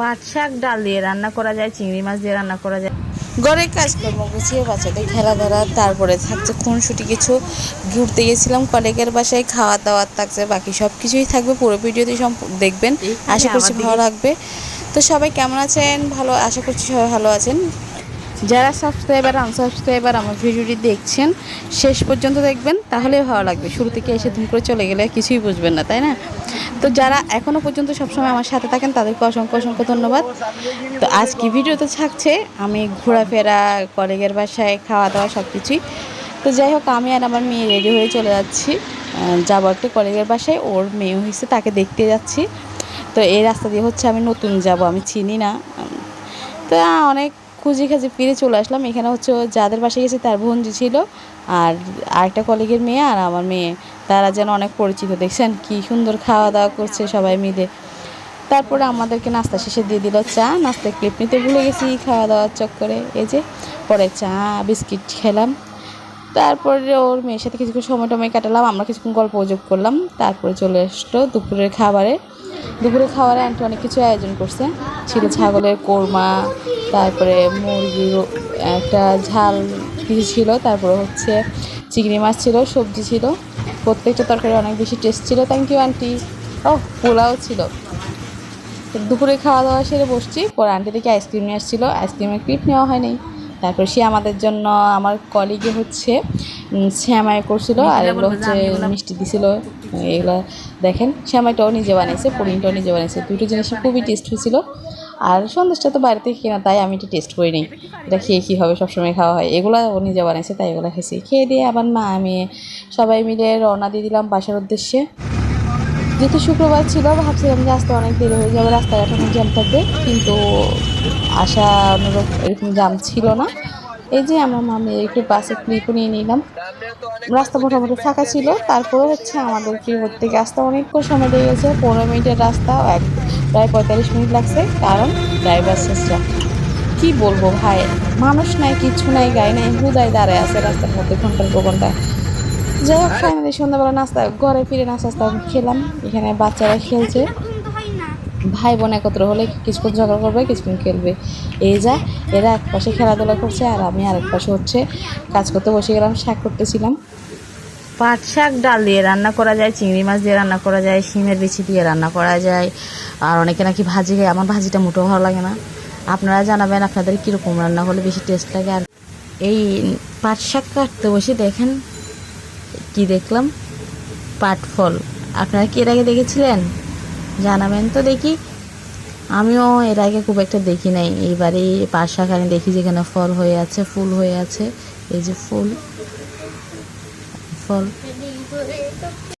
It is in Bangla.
পাট শাক ডাল দিয়ে রান্না করা যায় চিংড়ি মাছ দিয়ে রান্না করা যায়। ঘরের কাজকর্ম গুছিয়ে বাচ্চাদের খেলাধুলা তারপরে থাকছে খুনসুটি কিছু। ঘুরতে গেছিলাম কলেগের বাসায় খাওয়া দাওয়া থাকছে বাকি সব কিছুই থাকবে পুরো ভিডিওতে সব দেখবেন। আশা করছি ভালো লাগবে। তো সবাই কেমন আছেন? ভালো আশা করছি সবাই ভালো আছেন। যারা সাবস্ক্রাইবার আনসাবস্ক্রাইবার আমার ভিডিওটি দেখছেন, শেষ পর্যন্ত দেখবেন, তাহলে ভালো লাগবে। শুরু থেকে এসে ধুম করে চলে গেলে কিছুই বুঝবেন না, তাই না? তো যারা এখনও পর্যন্ত সবসময় আমার সাথে থাকেন, তাদেরকে অসংখ্য অসংখ্য ধন্যবাদ। তো আজকে ভিডিওতে থাকছে? আমি ঘোরাফেরা কলেজের বাসায় খাওয়া দাওয়া সব কিছুই তো যাই হোক, আমি আর আমার মেয়ে রেডি হয়ে চলে যাচ্ছি। যাব একটা কলেজের বাসায়, ওর মেয়ে হয়েছে, তাকে দেখতে যাচ্ছি। তো এই রাস্তা দিয়ে হচ্ছে আমি নতুন যাব, আমি চিনি না। তো অনেক খুঁজে খাজি ফিরে চলে আসলাম। এখানে হচ্ছে যাদের বাসায় গেছে তার বোনজি ছিল আর আরেকটা কলেজের মেয়ে আর আমার মেয়ে। তারা যেন অনেক পরিচিত, দেখছেন? কি সুন্দর খাওয়া দাওয়া করছে সবাই মিলে। তারপরে আমাদেরকে নাস্তা শেষে দিয়ে দিল চা। নাস্তা ক্লিপ নিতে ভুলে গেছি খাওয়া দাওয়ার চক্করে এই যে, পরে চা, বিস্কিট খেলাম। তারপরে ওর মেয়ের সাথে কিছুক্ষণ সময় টময় কাটালাম। আমরা কিছুক্ষণ গল্প যোগ করলাম। তারপরে চলে আসলো দুপুরের খাবারে। দুপুরের খাবারে আন্টি অনেক কিছু আয়োজন করছে। ছিল ছাগলের কোরমা তারপরে মুরগির একটা ঝাল কিছু ছিল তারপরে হচ্ছে চিংড়ি মাছ ছিল সবজি ছিল। প্রত্যেকটা তরকারি অনেক বেশি টেস্ট ছিল। থ্যাংক ইউ আন্টি ও পোলাও ছিল। দুপুরে খাওয়া দাওয়া সেরে বসছি। পরে আন্টি থেকে আইসক্রিম নিয়ে আসছিল। আইসক্রিমের ক্লিপ নেওয়া হয়নি। তারপর সে আমাদের জন্য আমার কলিগে হচ্ছে শ্যামাই করছিল। আর এগুলো হচ্ছে মিষ্টি দিছিল। এগুলো দেখেন শ্যামাইটাও নিজে বানিয়েছে পুডিংটাও নিজে বানিয়েছে। দুটো জিনিসই খুবই টেস্ট হয়েছিল আর সন্দেশটা তো বাইরে থেকে কেনা, তাই আমি এটা টেস্ট করি নি এটা খেয়ে কী হবে, সবসময় খাওয়া হয়। এগুলো ও নিজে বানিয়েছে তাই এগুলো খেয়েছি খেয়ে দিয়ে আবার মা, আমি সবাই মিলে রওনা দিয়ে দিলাম বাসার উদ্দেশ্যে। যেহেতু শুক্রবার ছিল, ভাবছিলাম যে আসতে অনেক দেরি হয়ে যাবে রাস্তাঘাট অনেক জ্যাম থাকবে। কিন্তু আশা অনুরূপ এরকম জ্যাম ছিল না। এই যে আমার মামি একটু বাসে ক্লিপও নিয়ে নিলাম। রাস্তা মোটামুটি ফাঁকা ছিল। তারপরে হচ্ছে আমাদের কি করতে গিয়ে আসতে অনেকক্ষণ সময় লেগে গেছে। পনেরো মিনিটের রাস্তা এক প্রায় পঁয়তাল্লিশ মিনিট লাগছে, কারণ ড্রাইভার শেষরা কি বলব ভাই, মানুষ নাই, কিছু নাই গায়ে নাই হুদায় দাঁড়ায় আছে রাস্তার মধ্যে ঘণ্টার পর ঘণ্টা। যাই হোক ফাইনালি সন্ধ্যাবেলা নাস্তা, ঘরে ফিরে নাস্তা খেলাম। এখানে বাচ্চারা খেলছে। ভাই বোন একত্র হলে কিছুক্ষণ ঝগড়া করবে, কিছুক্ষণ খেলবে। এই যা, এরা এক পাশে খেলাধুলা করছে আর আমি আরেক পাশে হচ্ছে কাজ করতে বসে গেলাম, শাক করতেছিলাম। পাট শাক, ডাল দিয়ে রান্না করা যায়, চিংড়ি মাছ দিয়ে রান্না করা যায়, শিমের বিচি দিয়ে রান্না করা যায়। আর অনেকে নাকি ভাজি খায়, আমার ভাজিটা মোটেও ভালো লাগে না। আপনারা জানাবেন আপনাদের কীরকম রান্না হলে বেশি টেস্ট লাগে। আর এই পাট শাক কাটতে বসে দেখেন, কি দেখলাম? পাট ফল। আপনারা কি এর আগে দেখেছিলেন? জানাবেন তো দেখি। আমিও এর আগে খুব একটা দেখি নাই। এইবারে পাট শাক আমি দেখি যেখানে ফল হয়ে আছে, ফুল হয়ে আছে। এই যে ফুল। ফল।